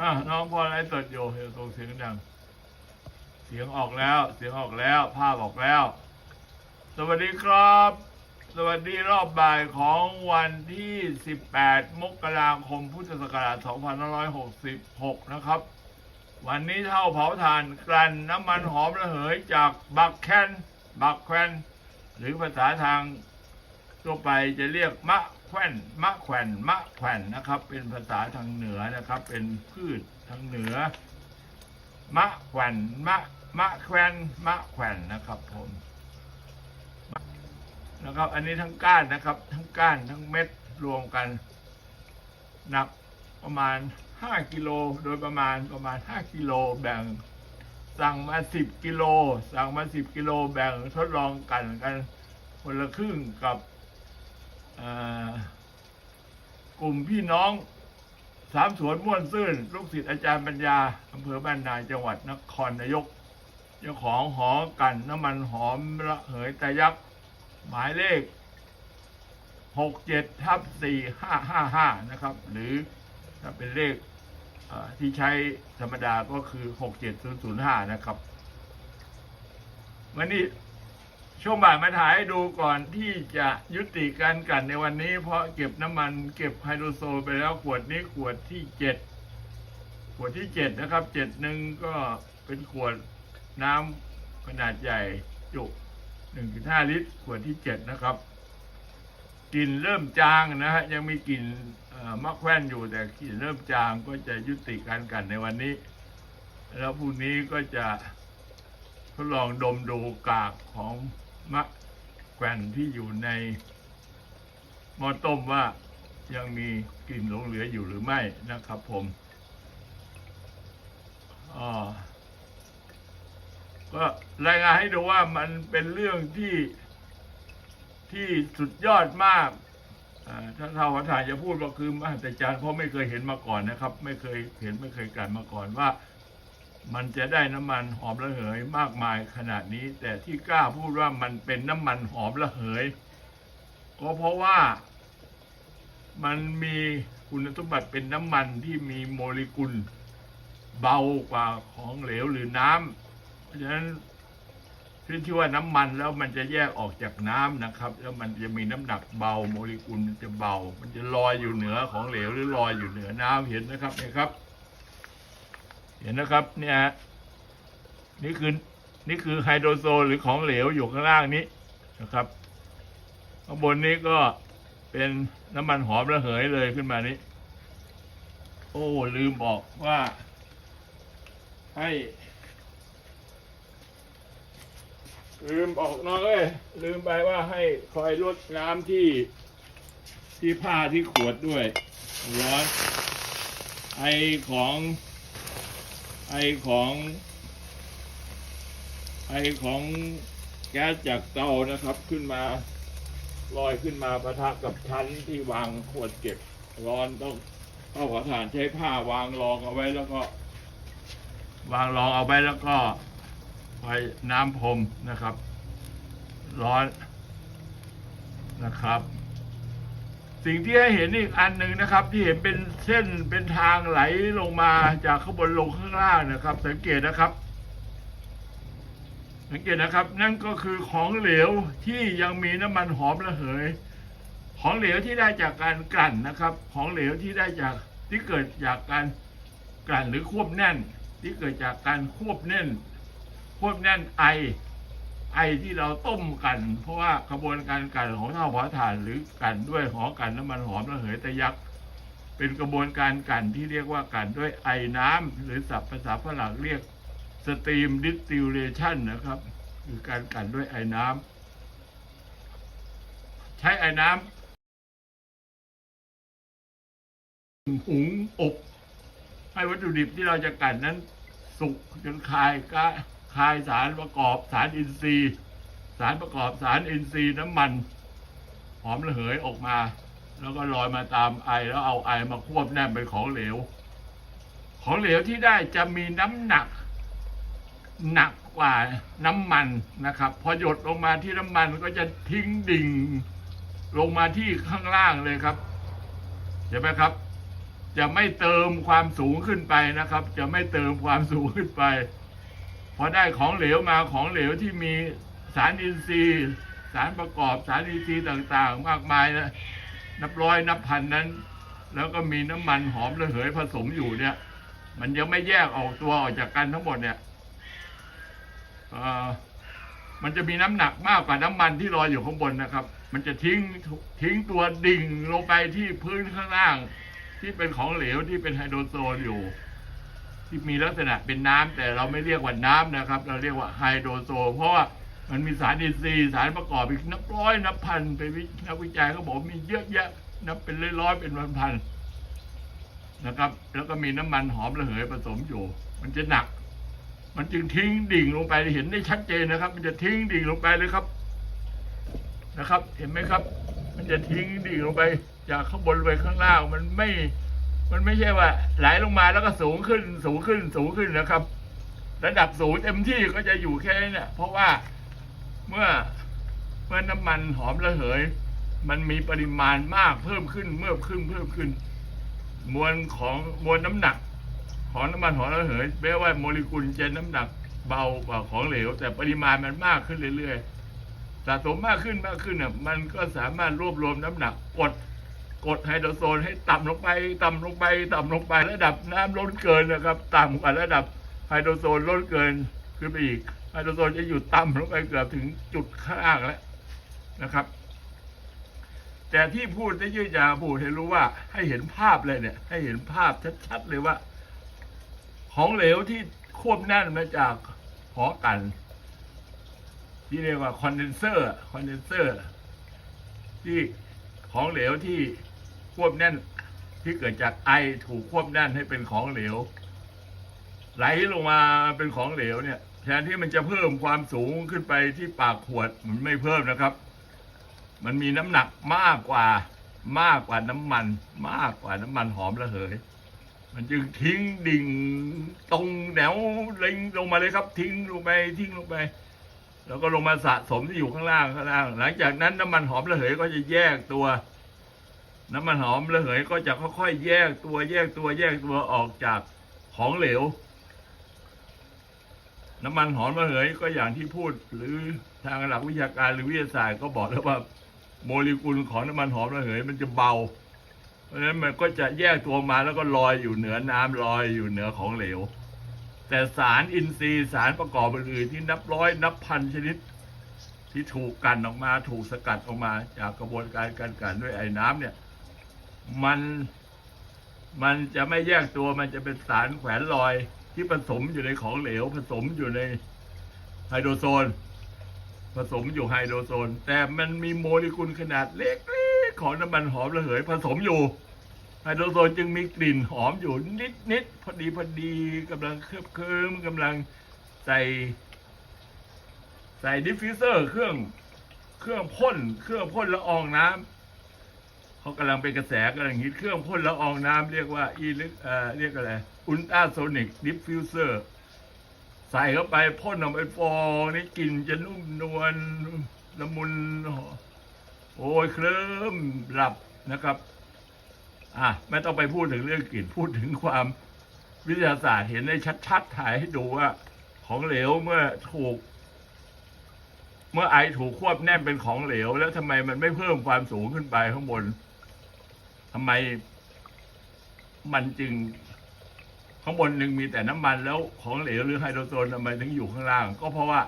อะน้องพอไลฟ์สดอยู่เดี๋ยวส่งเสียงดัง เสียงออกแล้ว เสียงออกแล้ว ภาพออกแล้ว สวัสดีครับ สวัสดีรอบบ่ายของวันที่ 18 มกราคม พุทธศักราช 2566 นะครับ วันนี้เท่าเผาถ่านกลั่นน้ำมันหอมระเหยจากบักแคน บักแควน หรือภาษาทางทั่วไปจะเรียกมะ แควนมะแขวนมะแขวนนะครับ เป็นภาษาทางเหนือนะครับ เป็นพืชทางเหนือ มะแขวนมะมะแขวนมะแขวนนะครับผมนะครับ อันนี้ทั้งก้านนะครับ ทั้งก้านทั้งเม็ดรวมกันหนักประมาณ 5กิโลโดยประมาณประมาณ 5กิโลแบ่ง สั่งมา 10กิโลสั่งมา 10กิโลแบ่งทดลองกันกันคนละครึ่งกับ กลุ่มพี่น้องสามสวนม่วนซื่น ลูกศิษย์อาจารย์ปัญญาอำเภอบ้านนาจังหวัดนครนายก เจ้าของหอกันน้ำมันหอมระเหยตะยักษ์หมายเลข 67ทับ4555 นะครับ หรือถ้าเป็นเลขที่ใช้ธรรมดาก็คือ 67005 นะครับ วันนี้ ช่วงบ่ายมาถ่ายให้ดูก่อนที่จะยุติการกันในวันนี้ เพราะเก็บน้ำมันเก็บไฮโดรโซลไปแล้วขวดนี้ขวดที่เจ็ดขวดที่เจ็ดนะครับเจ็ดหนึ่งก็เป็นขวดน้ำขนาดใหญ่จุหนึ่งจุดห้าลิตร ขวดที่เจ็ดนะครับกลิ่นเริ่มจางนะฮะยังมีกลิ่นมะแขวนอยู่แต่กลิ่นเริ่มจางก็จะยุติการกันในวันนี้ แล้วพรุ่งนี้ก็จะทดลองดมดูกากของ มะแขวนที่อยู่ในหม้อต้มว่ายังมีกลิ่นหลงเหลืออยู่หรือไม่นะครับผมอ่าก็รายงานให้ดูว่ามันเป็นเรื่องที่ที่สุดยอดมากอ่าถ้าเท่าวัฒนจะพูดก็คือมหัศจรรย์เพราะไม่เคยเห็นมาก่อนนะครับ ไม่เคยเห็นไม่เคยกันมาก่อนว่า มันจะได้น้ำมันหอมระเหยมากมายขนาดนี้ แต่ที่กล้าพูดว่ามันเป็นน้ำมันหอมระเหย ก็เพราะว่ามันมีคุณสมบัติเป็นน้ำมันที่มีโมเลกุลเบากว่าของเหลวหรือน้ำเพราะฉะนั้นขึ้นที่ว่าน้ำมันแล้วมันจะแยกออกจากน้ำนะครับ แล้วมันจะมีน้ำหนักเบาโมเลกุลมันจะเบา มันจะลอยอยู่เหนือของเหลวหรือลอยอยู่เหนือน้ำเห็นนะครับเนี่ยครับ เห็นนะครับ เนี่ยนี่คือนี่คือไฮโดรโซหรือของเหลวอยู่ข้างล่างนี้นะครับข้างบนนี้ก็เป็นน้ำมันหอมระเหยเลยขึ้นมานี้ โอ้ ลืมบอกว่า ให้ ลืมบอกน้องเอ้ยลืมไปว่าให้คอยลดน้ำที่ที่ผ้าที่ขวดด้วย ร้อนไอของ ไอของไอของแก๊สจากเตานะครับขึ้นมาลอยขึ้นมาประทะกับชั้นที่วางขวดเก็บร้อนต้องเข้าขอฐานใช้ผ้าวางรองเอาไว้แล้วก็ วางรองเอาไว้แล้วก็ไว้น้ำพรมนะครับ ร้อนนะครับ สิ่งที่ให้เห็นอีกอันหนึ่งนะครับ ที่เห็นเป็นเส้นเป็นทางไหลลงมาจากข้างบนลงข้างล่างนะครับ สังเกตนะครับ สังเกตนะครับ นั่นก็คือของเหลวที่ยังมีน้ำมันหอมระเหย ของเหลวที่ได้จากการกลั่นนะครับ ของเหลวที่ได้จากที่เกิดจากการกลั่นหรือควบแน่น ที่เกิดจากการควบแน่น ควบแน่นไอ ไอที่เราต้มกัน เพราะว่ากระบวนการกันของเท่าเผาถ่านหรือกันด้วยหอกันน้ำมันหอมระเหยตะยักเป็นกระบวนการกันที่เรียกว่ากันด้วยไอน้ำหรือศัพท์ภาษาฝรั่งเรียกสตรีมดิสติลเลชันนะครับคือการกันด้วยไอ้น้ำใช้ไอ้น้ำหุงอบให้วัตถุดิบที่เราจะกันนั้นสุกจนคายกะ คายสารประกอบสารอินทรีย์ สารประกอบสารอินทรีย์น้ำมัน หอมระเหยออกมา แล้วก็ลอยมาตามไอแล้วเอาไอมาควบแนบเป็นของเหลว ของเหลวที่ได้จะมีน้ำหนักหนักกว่าน้ำมันนะครับ พอหยดลงมาที่น้ำมันก็จะทิ้งดิ่งลงมาที่ข้างล่างเลยครับเห็นไหมครับ จะไม่เติมความสูงขึ้นไปนะครับ จะไม่เติมความสูงขึ้นไป พอได้ของเหลวมาของเหลวที่มีสารอินทรีย์ สารประกอบสารอินทรีย์ต่างๆ มากมายนะนับร้อยนับพันนั้น แล้วก็มีน้ำมันหอมระเหยผสมอยู่เนี่ย มันยังไม่แยกออกตัวออกจากกันทั้งหมดเนี่ยมันจะมีน้ำหนักมากกว่าน้ำมันที่ลอยอยู่ข้างบนนะครับ มันจะทิ้งทิ้งตัวดิ่งลงไปที่พื้นข้างล่าง ที่เป็นของเหลวที่เป็นไฮโดรโซนอยู่ ที่มีลักษณะเป็นน้ำแต่เราไม่เรียกว่าน้ำนะครับ เราเรียกว่าไฮโดรโซ เพราะว่ามันมีสารอินทรีย์สารประกอบอีกนับร้อยนับพันไปวินักวิจัยเขาบอกมีเยอะแยะ นับเป็นร้อยๆเป็นพันๆนะครับ แล้วก็มีน้ำมันหอมระเหยผสมอยู่ มันจะหนัก มันจึงทิ้งดิ่งลงไปเห็นได้ชัดเจนนะครับ มันจะทิ้งดิ่งลงไปเลยครับนะครับ เห็นไหมครับ มันจะทิ้งดิ่งลงไป จากข้างบนไปข้างล่างมันไม่ มันไม่ใช่ว่าไหลลงมาแล้วก็สูงขึ้นสูงขึ้นสูงขึ้นนะครับ ระดับสูงเต็มที่ก็จะอยู่แค่นี้เนี่ยเพราะว่าเมื่อเมื่อน้ำมันหอมระเหย มันมีปริมาณมากเพิ่มขึ้นเมื่อขึ้นเพิ่มขึ้น มวลของมวลน้ำหนัก ของน้ำมันหอมระเหยแม้ว่าโมเลกุลจะน้ำหนักเบากว่าของเหลว แต่ปริมาณมันมากขึ้นเรื่อยๆสะสมมากขึ้นมากขึ้นน่ะมันก็สามารถรวบรวมน้ำหนักกด กดไฮโดรโซนให้ต่ำลงไป ต่ำลงไป ต่ำลงไประดับน้ำล้นเกินนะครับ ต่ำกว่าระดับไฮโดรโซนล้นเกินขึ้นไปอีกไฮโดรโซนจะอยู่ต่ำลงไปเกือบถึงจุดข้างแล้วนะครับ แต่ที่พูดได้ยืดยาวพูดให้รู้ว่าให้เห็นภาพเลยเนี่ย ให้เห็นภาพชัดๆเลยว่า ของเหลวที่ควบแน่นมาจากหอกัน ที่เรียกว่าคอนเดนเซอร์คอนเดนเซอร์ที่ของเหลวที่ ควบแน่นที่เกิดจากไอถูกควบแน่นให้เป็นของเหลว ไหลลงมาเป็นของเหลวเนี่ยแทนที่มันจะเพิ่มความสูงขึ้นไปที่ปากขวดมันไม่เพิ่มนะครับ มันมีน้ำหนักมากกว่ามากกว่าน้ำมัน มากกว่าน้ำมันหอมระเหย มันจึงทิ้งดิ่งตรงแนวเล็งลงมาเลยครับ ทิ้งลงไปทิ้งลงไป แล้วก็ลงมาสะสมที่อยู่ข้างล่างข้างล่าง หลังจากนั้นน้ำมันหอมระเหยก็จะแยกตัว น้ำมันหอมระเหยก็จะค่อยๆแยกตัวแยกตัวแยกตัวออกจากของเหลว น้ำมันหอมระเหยก็อย่างที่พูด หรือทางหลักวิชาการหรือวิทยาศาสตร์ก็บอกแล้วว่าโมเลกุลของน้ำมันหอมระเหยมันจะเบา เพราะฉะนั้นมันก็จะแยกตัวมาแล้วก็ลอยอยู่เหนือน้ำลอยอยู่เหนือของเหลว แต่สารอินทรีย์สารประกอบอื่นๆที่นับร้อยนับพันชนิด ที่ถูกกันออกมาถูกสกัดออกมา จากกระบวนการการกันด้วยไอ้น้ำเนี่ย มันมันจะไม่แยกตัวมันจะเป็นสารแขวนลอยที่ผสมอยู่ในของเหลว ผสมอยู่ในไฮโดรโซน ผสมอยู่ไฮโดรโซน แต่มันมีโมเลกุลขนาดเล็กๆของน้ำมันหอมระเหย ผสมอยู่ไฮโดรโซนจึงมีกลิ่นหอมอยู่นิดๆพอดีพอดีกำลังเคลือบเคลิ้มกำลังใส่ใส่ดิฟฟิวเซอร์เครื่องเครื่องพ่นเครื่องพ่นละอองน้ำ เขากำลังเป็นกระแสกำลังฮิตเครื่องพ่นละอองน้ำเรียกว่าอีเล็กเอ่อเรียกอะไรอุลตราโซนิกดิฟฟิวเซอร์ใส่เข้าไปพ่นออกไปฟองนี่กลิ่นจะนุ่มนวลละมุนโอ้ยเคลิ้มหลับนะครับอะไม่ต้องไปพูดถึงเรื่องกลิ่นพูดถึงความวิทยาศาสตร์เห็นได้ชัดๆถ่ายให้ดูว่าของเหลวเมื่อถูก เมื่อไอถูกควบแน่นเป็นของเหลว แล้วทำไมมันไม่เพิ่มความสูงขึ้นไปข้างบน ทำไม มันจึง ข้างบนหนึ่งมีแต่น้ำมันแล้วของเหลวหรือไฮโดรโซนทำไมถึงอยู่ข้างล่าง ก็เพราะว่า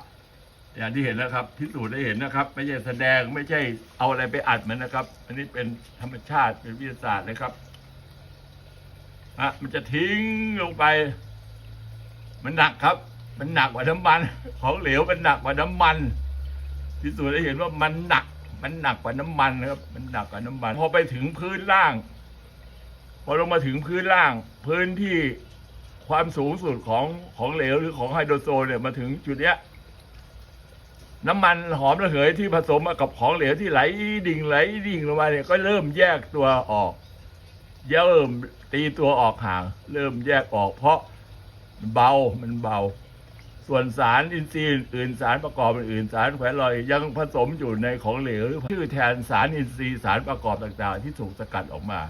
อย่างที่เห็นนะครับ พิสูจน์ได้เห็นนะครับ ไม่ใช่แสดงไม่ใช่เอาอะไรไปอัดมันนะครับ อันนี้เป็นธรรมชาติเป็นวิทยาศาสตร์นะครับอะมันจะทิ้งลงไป มันหนักครับ มันหนักกว่าน้ำมัน ของเหลวมันหนักกว่าน้ำมันพิสูจน์ได้เห็นว่ามันหนัก มันหนักกว่าน้ำมันนะครับ มันหนักกว่าน้ำมัน พอไปถึงพื้นล่าง พอลงมาถึงพื้นล่าง พื้นที่ความสูงสุดของของเหลวหรือของไฮโดรโซนเนี่ยมาถึงจุดเนี้ย น้ำมันหอมระเหยที่ผสมกับของเหลวที่ไหลดิ่งไหลดิ่งลงมาเนี่ยก็เริ่มแยกตัวออกเริ่มตีตัวออกห่าง เริ่มแยกออกเพราะเบามันเบา ส่วนสารอินทรีย์อื่นสารประกอบอื่นสารแขวนลอยยังผสมอยู่ในของเหลวชื่อแทนสารอินทรีย์สารประกอบต่างๆ ที่ถูกสกัดออกมา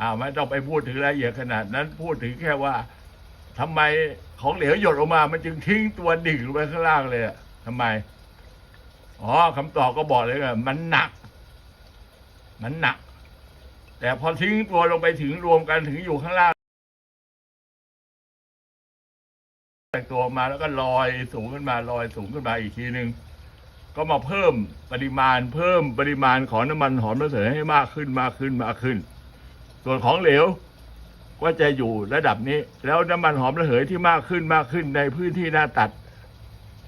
อ่าไม่ต้องไปพูดถึงรายละเอียดขนาดนั้นพูดถึงแค่ว่าทำไมของเหลวหยดออกมา มันจึงทิ้งตัวดิ่งลงไปข้างล่างเลยอะทำไมอ๋อคำตอบก็บอกเลยว่ามันหนัก มันหนัก แต่พอทิ้งตัวลงไปถึงรวมกันถึงอยู่ข้างล่าง ตัวออกมาแล้วก็ลอยสูงขึ้นมาลอยสูงขึ้นมาอีกทีหนึ่งก็มาเพิ่มปริมาณ เพิ่มปริมาณของน้ำมันหอมระเหยให้มากขึ้นมากขึ้นมากขึ้น ส่วนของเหลวก็จะอยู่ระดับนี้ แล้วน้ำมันหอมระเหยที่มากขึ้นมากขึ้นในพื้นที่หน้าตัด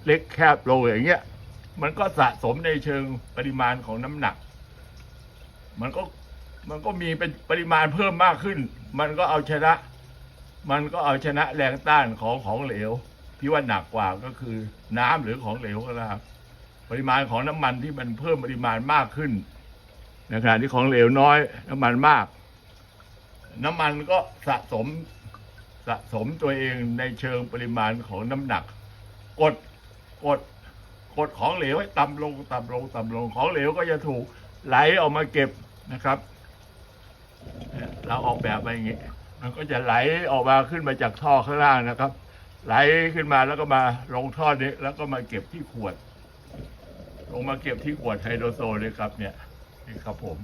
เล็กแคบลงอย่างเงี้ย มันก็สะสมในเชิงปริมาณของน้ำหนัก มันก็มันก็มีเป็นปริมาณเพิ่มมากขึ้น มันก็เอาชนะ มันก็เอาชนะแรงต้านของของเหลว ที่ว่าหนักกว่าก็คือน้ำหรือของเหลวก็แล้วครับปริมาณของน้ำมันที่มันเพิ่มปริมาณมากขึ้นในขณะที่ของเหลวน้อย น้ำมันมาก น้ำมันก็สะสมสะสมตัวเองในเชิงปริมาณของน้ำหนัก กดกดกดของเหลวให้ต่ำลงต่ำลงต่ำลงของเหลวก็จะถูกไหลออกมาเก็บนะครับ เราออกแบบมาอย่างนี้ มันก็จะไหลออกมาขึ้นมาจากท่อข้างล่างนะครับ ไหลขึ้นมาแล้วก็มาลงท่อนี้แล้วก็มาเก็บที่ขวด ลงมาเก็บที่ขวดไฮโดรโซนเลยครับ เนี่ยนี่ครับผม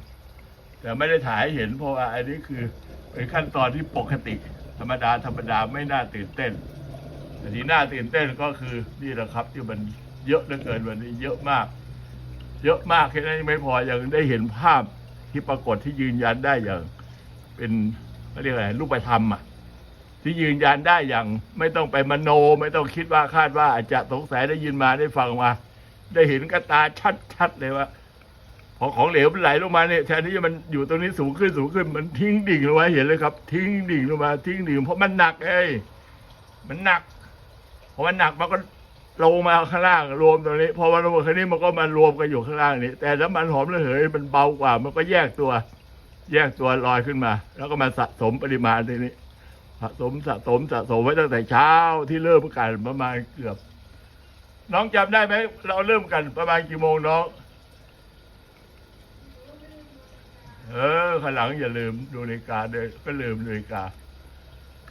แต่ไม่ได้ถ่ายให้เห็นเพราะว่าอันนี้คือเป็นขั้นตอนที่ปกติ ธรรมดาธรรมดาไม่น่าตื่นเต้นแต่ที่น่าตื่นเต้นก็คือนี่แหละครับ ที่มันเยอะเหลือเกินวันนี้เยอะมาก เยอะมากแค่นั้นยังไม่พอยังได้เห็นภาพที่ปรากฏที่ยืนยันได้อย่าง เป็นเรียกอะไรรูปธรรมอะ ที่ยืนยันได้อย่างไม่ต้องไปมโนไม่ต้องคิดว่าคาดว่าอาจจะสงสัยได้ยินมาได้ฟังมา ได้เห็นกับตาชัดๆเลยว่าพอของเหลวมันไหลลงมาเนี่ยแทนที่จะมันอยู่ตรงนี้สูงขึ้นสูงขึ้น มันทิ้งดิ่งลงมาเห็นเลยครับ ทิ้งดิ่งลงมา ทิ้งดิ่งเพราะมันหนักเอ้ยมันหนักพอมันหนักมันก็ลงมาข้างล่างรวมตรงนี้พอมันลงมาข้างนี้มันก็มารวมกันอยู่ข้างล่างนี้ แต่น้ำมันหอมระเหยมันเบากว่า มันก็แยกตัว แยกตัวลอยขึ้นมา แล้วก็มาสะสมปริมาณทีนี้ะสมสะสมสะสมไว้ตั้งแต่เช้าที่เริ่มกันประมาณเกือบ น้องจำได้ไหมเราเริ่มกันประมาณกี่โมงน้องเออข้างหลังอย่าลืมดูนาฬิกาด้วยก็ลืมนาฬิกา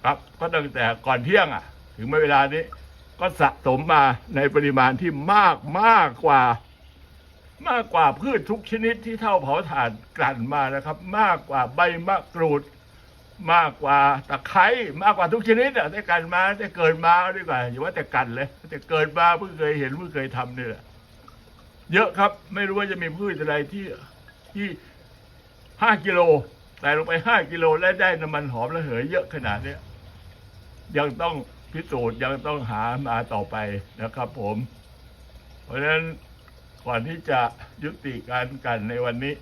ครับก็ตั้งแต่ก่อนเที่ยงอะ ถึงเวลานี้ ก็สะสมมาในปริมาณที่มากมากกว่า มากกว่าพืชทุกชนิดที่เท่าเผาถ่านกลั่นมานะครับ มากกว่าใบมะกรูด มากกว่าตะไคร้มากกว่าทุกชนิดอะได้กันมาได้เกิดมาดีกว่าอย่าว่าแต่กันเลยแต่เกิดมาเพิ่งเคยเห็นเพิ่งเคยทำนี่แหละเยอะครับ ไม่รู้ว่าจะมีพืชอะไรที่ที่ห้ากิโลแต่ลงไปห้ากิโลและได้น้ำมันหอมระเหยเยอะขนาดเนี้ยยังต้องพิสูจน์ยังต้องหามาต่อไปนะครับ ผม เพราะฉะนั้นก่อนที่จะยุติการกันในวันนี้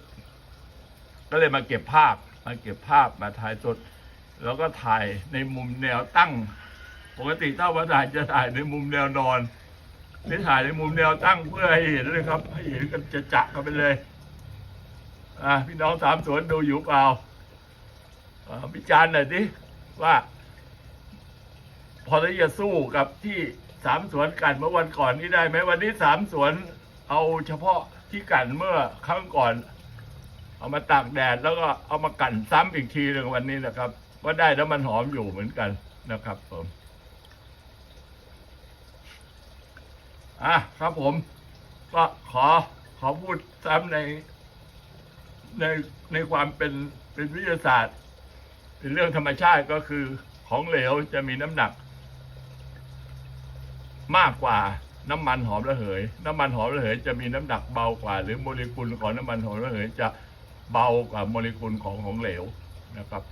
ก็เลยมาเก็บภาพ มาเก็บภาพมาถ่ายสด แล้วก็ถ่ายในมุมแนวตั้ง ปกติถ้าว่าถ่ายจะถ่ายในมุมแนวนอนนี่ถ่ายในมุมแนวตั้งเพื่อให้เห็นเลยครับ ให้เห็นกันจะจะกันไปเลย อ่าพี่น้องสามสวนดูอยู่เปล่าอ่าพิจารณ์หน่อยดิว่า พอที่จะสู้กับที่สามสวนกันเมื่อวันก่อนนี้ได้ไหมวันนี้สามสวนเอาเฉพาะที่กันเมื่อครั้งก่อน เอามาตากแดดแล้วก็เอามากั่นซ้ำอีกทีหนึ่งวันนี้นะครับว่าได้แล้วมันหอมอยู่เหมือนกันนะครับผมอะครับผม ก็ขอขอพูดซ้ำในในในความเป็นเป็นวิทยาศาสตร์เป็นเรื่องธรรมชาติก็คือของเหลวจะมีน้ำหนัก มากกว่าน้ำมันหอมระเหย น้ำมันหอมระเหย จะมีน้ำหนักเบากว่า หรือโมเลกุลของน้ำมันหอมระเหยจะ เบากว่าโมเลกุลของของเหลวนะครับ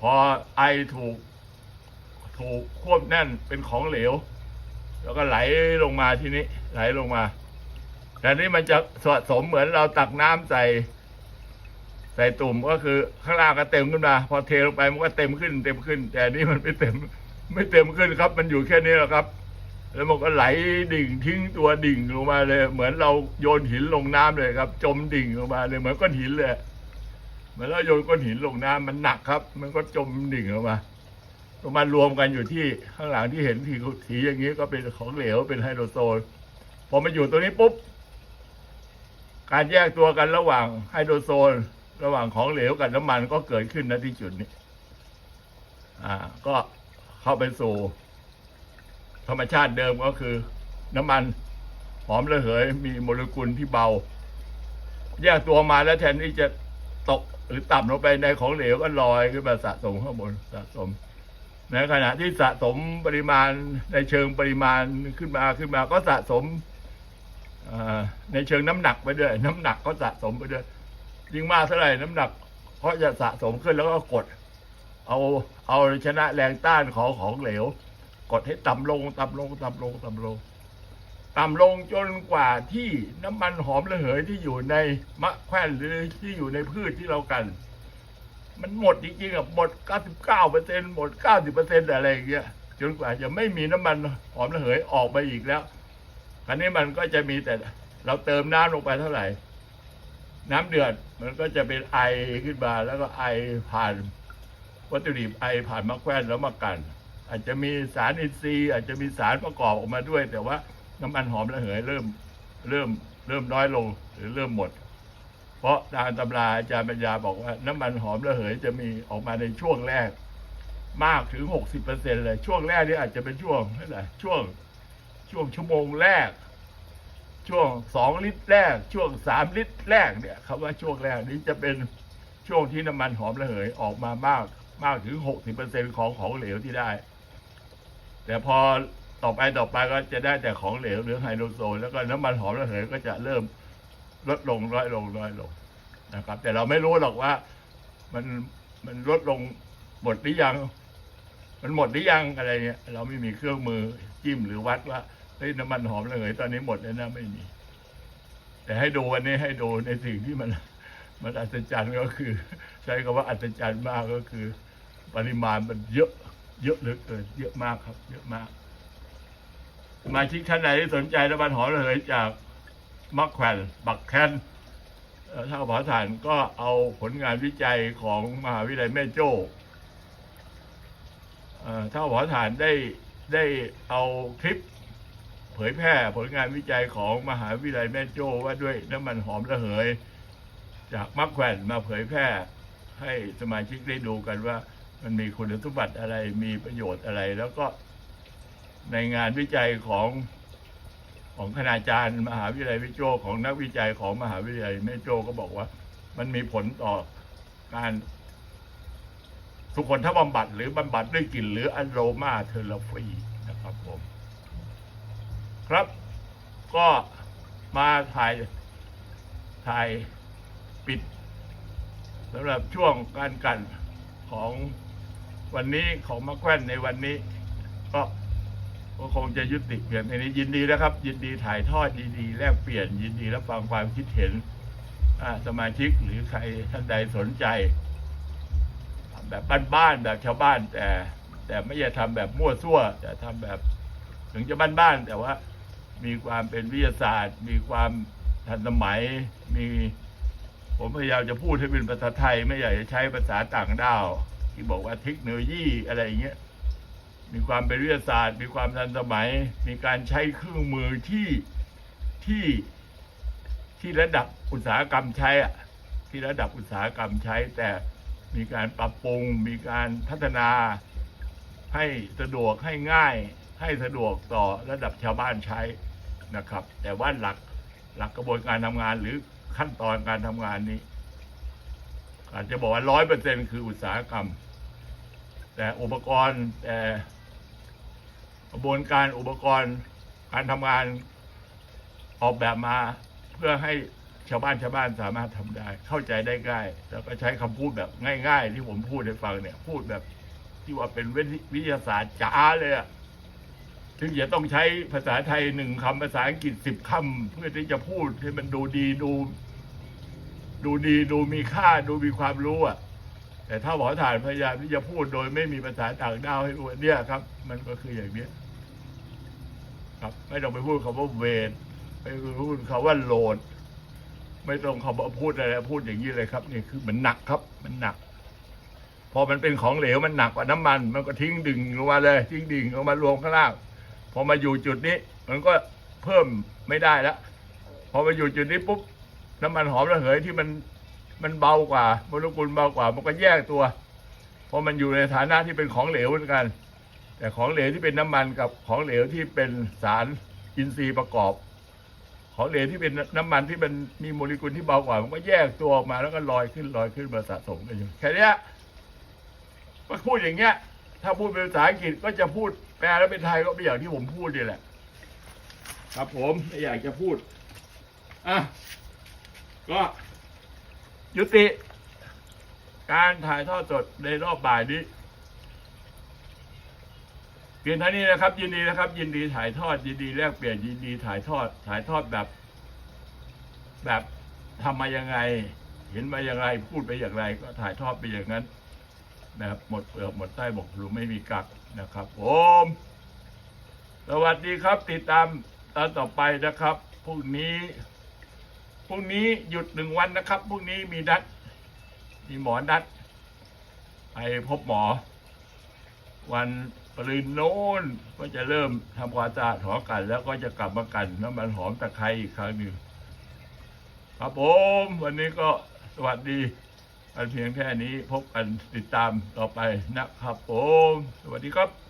พอไอถูกถูกควบแน่นเป็นของเหลว แล้วก็ไหลลงมาทีนี้ไหลลงมาแต่นี่มันจะสะสมเหมือนเราตักน้ำใส่ใส่ตุ่มก็คือข้างล่างก็เต็มขึ้นมา พอเทลงไปมันก็เต็มขึ้น เต็มขึ้น แต่นนี่มันไม่เต็ม ไม่เต็มขึ้นครับ มันอยู่แค่นี้แหละครับ แล้วมันก็ไหลดิ่งทิ้งตัวดิ่งลงมาเลย เหมือนเราโยนหินลงน้ำเลยครับ จมดิ่งลงมาเลยเหมือนก้อนหินเลยเหมือนเราโยนก้อนหินลงน้ำมันหนักครับ มันก็จมดิ่งลงมาประมารวมกันอยู่ที่ข้างหลังที่เห็นทีถีอย่างนี้ก็เป็นของเหลวเป็นไฮโดรโซนพอมาอยู่ตรงนี้ปุ๊บการแยกตัวกันระหว่างไฮโดรโซน ระหว่างของเหลวกับน้ำมันก็เกิดขึ้นณที่จุดนี้ อ่า ก็เข้าไปสู่ ธรรมชาติเดิมก็คือน้ำมันหอมระเหยมีโมเลกุลที่เบา แยกตัวมาแล้วแทนที่จะตกหรือต่ำลงไปในของเหลวก็ลอยขึ้นมาสะสมข้างบนสะสมในขณะที่สะสมปริมาณในเชิงปริมาณขึ้นมาขึ้นมาก็สะสมในเชิงน้ำหนักไปด้วย น้ำหนักก็สะสมไปด้วยยิ่งมากเท่าไหร่น้ำหนักก็จะสะสมขึ้นแล้วก็กด เอาเอาชนะแรงต้านของของเหลว กดให้ต่ำลงต่ำลงต่ำลงต่ำลงต่ำลงจนกว่าที่น้ำมันหอมระเหยที่อยู่ในมะแขวนหรือที่อยู่ในพืชที่เรากัน มันหมดจริงๆอะหมด 99เปอร์เซ็นหมด 90เปอร์เซ็นอะไรอย่างเงี้ยจนกว่าจะไม่มีน้ำมันหอมระเหยออกไปอีกแล้วคราวนี้มันก็จะมีแต่เราเติมน้ำลงไปเท่าไหร่ น้ำเดือดมันก็จะเป็นไอขึ้นมาแล้วก็ไอผ่านวัตถุดิบไอผ่านมะแขวนแล้วมากัน อาจจะมีสารอินทรีย์อาจจะมีสารประกอบออกมาด้วย แต่ว่าน้ำมันหอมระเหยเริ่มเริ่มเริ่มน้อยลงหรือเริ่มหมด เพราะทางตำราอาจารย์ปัญญาบอกว่าน้ำมันหอมระเหยจะมีออกมาในช่วงแรก มากถึงหกสิบเปอร์เซ็นเลยช่วงแรกนี่อาจจะเป็นช่วงเท่าไหร่ช่วงช่วงชั่วโมงแรก ช่วงสองลิตรแรก ช่วงสามลิตรแรกเนี่ยคำว่าช่วงแรกนี้จะเป็นช่วงที่น้ำมันหอมระเหยออกมามากมากถึงหกสิบเปอร์เซ็นของของเหลวที่ได้ แต่พอต่อไปต่อไปก็จะได้แต่ของเหลวหรือไฮโดรโซนแล้วก็น้ำมันหอมระเหยก็จะเริ่มลดลงน้อยลงน้อยลงนะครับ แต่เราไม่รู้หรอกว่ามันมันลดลงหมดหรือยัง มันหมดหรือยังอะไรเนี่ย เราไม่มีเครื่องมือจิ้มหรือวัดว่าเฮ้ยน้ำมันหอมระเหยตอนนี้หมดแล้วนะไม่มี แต่ให้ดูวันนี้ให้ดูในสิ่งที่มันมันอัศจรรย์ก็คือ ใช้คำว่าอัศจรรย์มากก็คือ ปริมาณมันเยอะ เยอะเหลือเกินเยอะมากครับ เยอะมากสมาชิกท่านไหนที่สนใจน้ำมันหอมระเหยจากมักแขวนบักแคนเอ่าเผาถ่านก็เอาผลงานวิจัยของมหาวิทยาลัยแม่โจ้เอ่าเผาถ่านได้ได้เอาคลิปเผยแพร่ผลงานวิจัยของมหาวิทยาลัยแม่โจ้ว่าด้วยน้ำมันหอมระเหย จากมักแขวนมาเผยแพร่ให้สมาชิกได้ดูกันว่า มันมีคุณสมบัติอะไรมีประโยชน์อะไร แล้วก็ในงานวิจัยของของคณาจารย์ มหาวิทยาลัยวิโจของนักวิจัยของมหาวิทยาลัยแม่โจ้ก็บอกว่า มันมีผลต่อการทุกคนถ้าบำบัดหรือบำบัดด้วยกลิ่นหรืออโรมาเทอราฟีนะครับผมครับก็มาถ่ายถ่ายปิดสำหรับช่วงการกันของ วันนี้ของมะแขวนในวันนี้ ก็ก็คงจะยุติเพียงเท่านี้ยินดีนะครับ ยินดีถ่ายทอดดีๆแลกเปลี่ยนยินดีรับฟังความคิดเห็นสมาชิกหรือใครท่านใดสนใจ แบบบ้านๆแบบชาวบ้าน แต่แต่ไม่ใช่ทำแบบมั่วซั่วแต่ทำแบบถึงจะบ้านๆแต่ว่ามีความเป็นวิทยาศาสตร์ มีความทันสมัยมีผมพยายามจะพูดให้เป็นภาษาไทย ไม่อยากจะใช้ภาษาต่างด้าว ที่บอกว่าเทคโนโลยีอะไรอย่างเงี้ยมีความเป็นวิทยาศาสตร์ มีความทันสมัย มีการใช้เครื่องมือที่ที่ที่ระดับอุตสาหกรรมใช้อะที่ระดับอุตสาหกรรมใช้ แต่มีการปรับปรุง มีการพัฒนาให้สะดวกให้ง่าย ให้สะดวกต่อระดับชาวบ้านใช้นะครับ แต่ว่าหลักหลักกระบวนการทำงานหรือขั้นตอนการทำงานนี้ อาจจะบอกว่าร้อยเปอร์เซ็นคืออุตสาหกรรม แต่อุปกรณ์แต่กระบวนการอุปกรณ์การทำงานออกแบบมาเพื่อให้ชาวบ้านชาวบ้านสามารถทำได้ เข้าใจได้ง่ายแล้วก็ใช้คำพูดแบบง่าย ๆ ที่ผมพูดให้ฟังเนี่ย พูดแบบที่ว่าเป็นวิทยาศาสตร์จ๋าเลยอะถึงจะต้องใช้ภาษาไทยหนึ่งคำภาษาอังกฤษสิบคำเพื่อที่จะพูดให้มันดูดีดู ดูดีดูมีค่าดูมีความรู้อะ แต่ถ้าหมอฐานพยายามที่จะพูดโดยไม่มีภาษาต่างด้าวให้รู้เนี่ยครับ มันก็คืออย่างเนี้ยครับ ไม่ต้องไปพูดคำว่าเวทไม่ต้องไปพูดคำว่าโลดไม่ต้องคำว่าพูดอะไรพูดอย่างนี้เลยครับนี่คือมันหนักครับ มันหนัก พอมันเป็นของเหลวมันหนักกว่าน้ำมัน มันก็ทิ้งดึงลงมาเลย ทิ้งดิ่งลงมารวมข้างล่างพอมาอยู่จุดนี้ มันก็เพิ่มไม่ได้แล้วพอมาอยู่จุดนี้ปุ๊บน้ำมันหอมระเหยที่มัน มันเบากว่าโมเลกุลเบากว่า มันก็แยกตัว เพราะมันอยู่ในฐานะที่เป็นของเหลวเหมือนกัน แต่ของเหลวที่เป็นน้ำมันกับของเหลวที่เป็นสารอินทรีย์ประกอบ ของเหลวที่เป็นน้ำมันที่มันมีโมเลกุลที่เบากว่า มันก็แยกตัวออกมาแล้วก็ลอยขึ้นลอยขึ้นมาสะสมกันอยู่แค่นี้ยก็พูดอย่างเงี้ย ถ้าพูดเป็นภาษาอังกฤษก็จะพูดแปลแล้วเป็นไทยก็เป็นอย่างที่ผมพูดนี่แหละ ครับผมไม่อยากจะพูดอะก็ ยุติ การถ่ายทอดสดในรอบบ่ายนี้เพียงเท่านี้นะครับ ยินดีนะครับ ยินดีถ่ายทอดยินดีแลกเปลี่ยนยินดีถ่ายทอด ถ่ายทอดแบบ แบบทำมายังไง เห็นมาอย่างไรพูดไปอย่างไร ก็ถ่ายทอดไปอย่างนั้นแบบหมดเปลือกหมดใต้บอกรือไม่มีกักนะครับผมสวัสดีครับติดตามตอนต่อไปนะครับพรุ่งนี้ พรุ่งนี้หยุดหนึ่งวันนะครับพรุ่งนี้มีนัด มีหมอนัด ไปพบหมอ วันปรืนโน้นก็จะเริ่มทำความสะอาดหอกัน แล้วก็จะกลับมากันน้ำมันหอมตะไคร้อีกครั้งหนึ่งครับผมวันนี้ก็สวัสดีกันเพียงแค่นี้พบกันติดตามต่อไปนะครับผม สวัสดีครับ